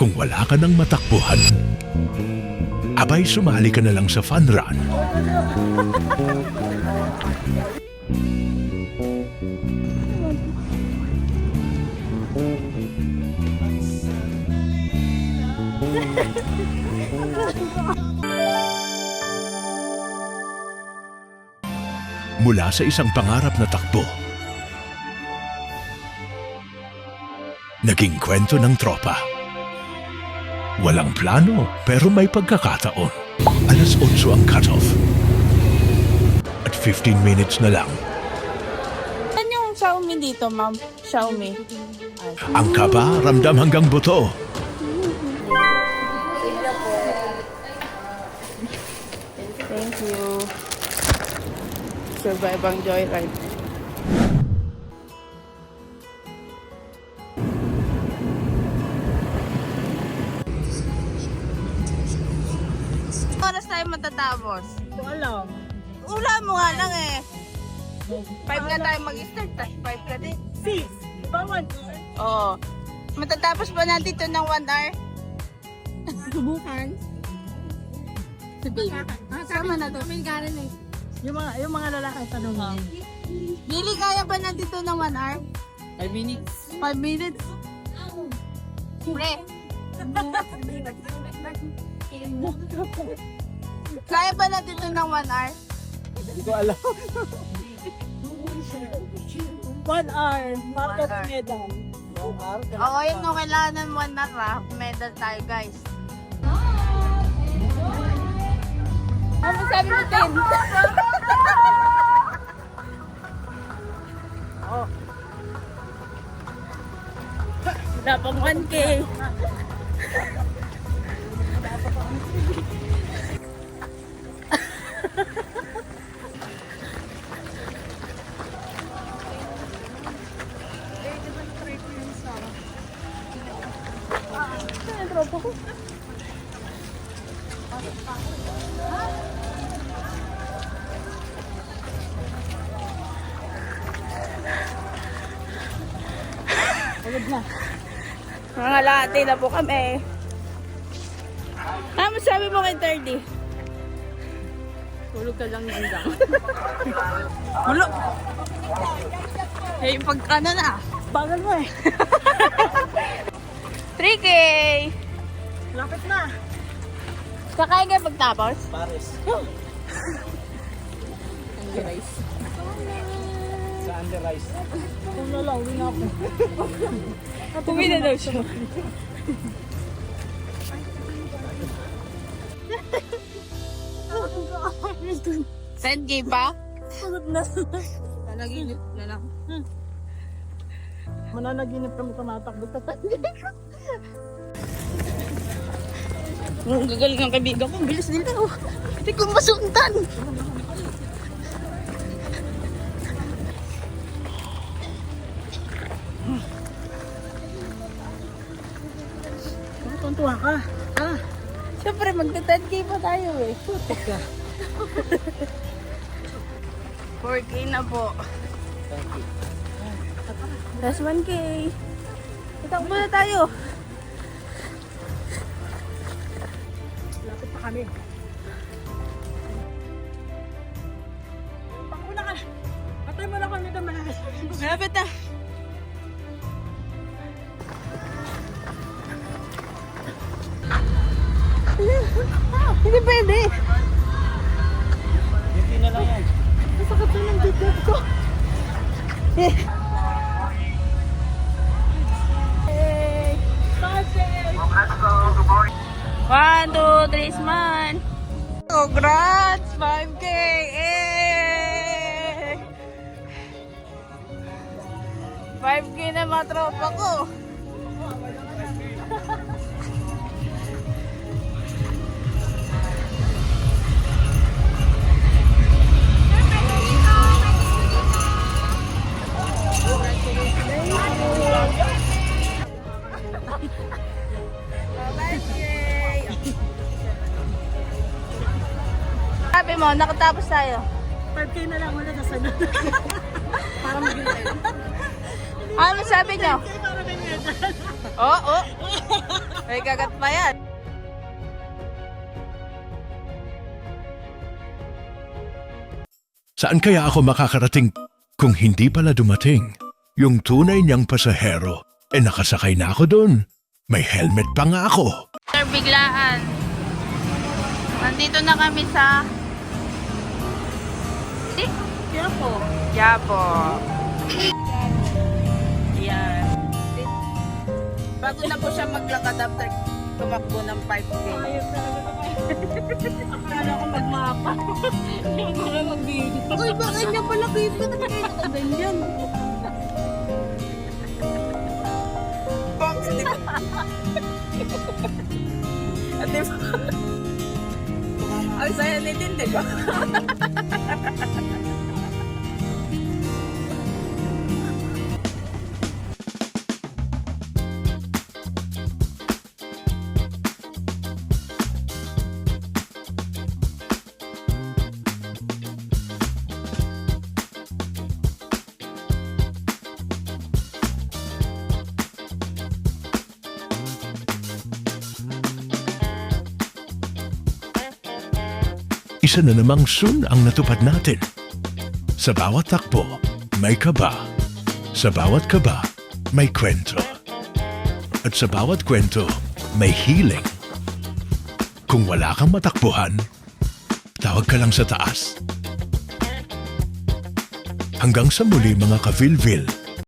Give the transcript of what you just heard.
Kung wala ka ng matakbuhan, abay sumali ka na lang sa fun run. Mula sa isang pangarap na takbo, naging kwento ng tropa. Walang plano pero may pagkakataon. Alas 8 ang cutoff. At 15 minutes na lang, Saan yung Xiaomi dito, ma'am? Xiaomi. ang kaba ramdam hanggang buto. Thank you. Survive ang joyride. Oras tayo matatapos. Ko alam. Ula mo nga lang eh. Five nga tayo mag-start, tapos five ka din. Sis, bawal. Oo. Matatapos ba natin ito ng one hour? Subukan. Si baby. Sama na to. Yung mga, yung mga lalaki tanong mo. Billy, kaya ba natin ito ng one hour? 5 minutes. Five minutes? Pre. Kaya ba natin ito ng one hour? Hindi ko alam. One hour. Market hour. medal. One hour? Oo, yun no, kailangan ng one hour ha. Medal tayo, guys. Ano sabi mo, Tin? Wala pang 1K. Mga lati na po kami. Ano sabi mo kay 30? Tulog ka lang yan lang. Hulo! Eh, pag ano na? Bagal mo eh. 3K! Lapit na. Kakain kayo pagtapos? Paris. Guys. Sa under rice. Kung na lang, uwi na ako. Uwi na daw siya. Send game pa? Pagod na. Nanaginip na lang. Mananaginip kami tumatakbo. Ang gagaling ang kaibigan ko. Ang bilis nila. Oh. Hindi ko masundan. Tuntuhan ka. Siyempre, magta-10k pa tayo eh. putik ka. 4k na po. Plus 1k. Itakbo na tayo. Lapit pa kami. Hindi pwede. Hindi na lang yan. Masakit na ng dibdib ko. Eh. Hey. One, two, three, man. Congrats! 5K! Eh! 5K na mga tropa ko. Sabi mo, nakatapos tayo. 5K na lang ulit sa sunod. Para maging tayo. Ano sabi niyo? Para ganyan. Oo, oh, May kagat pa yan. Saan kaya ako makakarating kung hindi pala dumating? Yung tunay niyang pasahero, eh nakasakay na ako doon. May helmet pa nga ako. Sir, biglaan. Nandito na kami sa... Di? Yapo. Yapo. Yan. Bago na po siya maglakad after tumakbo ng 5K. Ayun talaga. Akala ko magmapa. Hindi ko na mag-video. Uy, bakit niya pala kayo pa kayo nakaganyan? Bakit? At di ba? Ang saya ni Tin, di ba? Isa na namang soon ang natupad natin. Sa bawat takbo, may kaba. Sa bawat kaba, may kwento. At sa bawat kwento, may healing. Kung wala kang matakbuhan, tawag ka lang sa taas. Hanggang sa muli mga ka-Vilvil,